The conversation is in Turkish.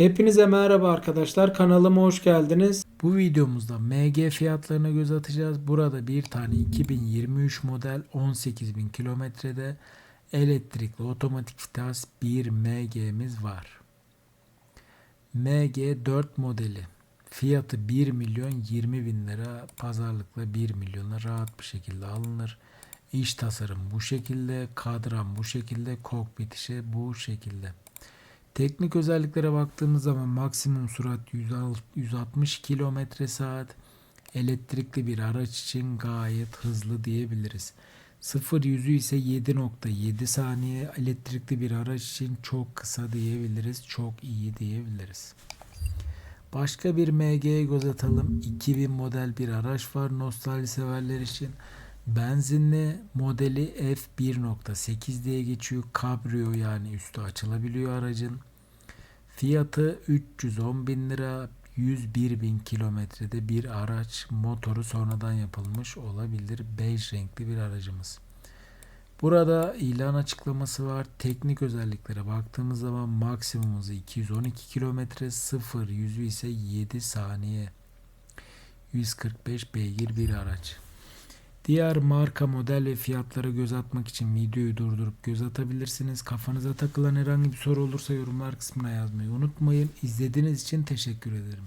Hepinize merhaba arkadaşlar. Kanalıma hoş geldiniz. Bu videomuzda MG fiyatlarına göz atacağız. Burada bir tane 2023 model 18.000 kilometrede elektrikli otomatik vites bir MG'miz var. MG 4 modeli. Fiyatı 1 milyon 20 bin lira. Pazarlıkla 1 milyona rahat bir şekilde alınır. İç tasarım bu şekilde. Kadran bu şekilde. Kokpit işi bu şekilde. Teknik özelliklere baktığımız zaman maksimum sürat 160 km saat. Elektrikli bir araç için gayet hızlı diyebiliriz. 0 yüzü ise 7.7 saniye. Elektrikli bir araç için çok kısa diyebiliriz. Çok iyi diyebiliriz. Başka bir MG'ye göz atalım. 2000 model bir araç var nostalji severler için. Benzinli modeli F1.8 diye geçiyor. Cabrio yani üstü açılabiliyor aracın. Fiyatı 310 bin lira. 101 bin kilometrede bir araç. Motoru sonradan yapılmış olabilir. Bej renkli bir aracımız. Burada ilan açıklaması var. Teknik özelliklere baktığımız zaman maksimum hızı 212 kilometre, 0 yüzü ise 7 saniye. 145 beygir bir araç. Diğer marka, model ve fiyatlara göz atmak için videoyu durdurup göz atabilirsiniz. Kafanıza takılan herhangi bir soru olursa yorumlar kısmına yazmayı unutmayın. İzlediğiniz için teşekkür ederim.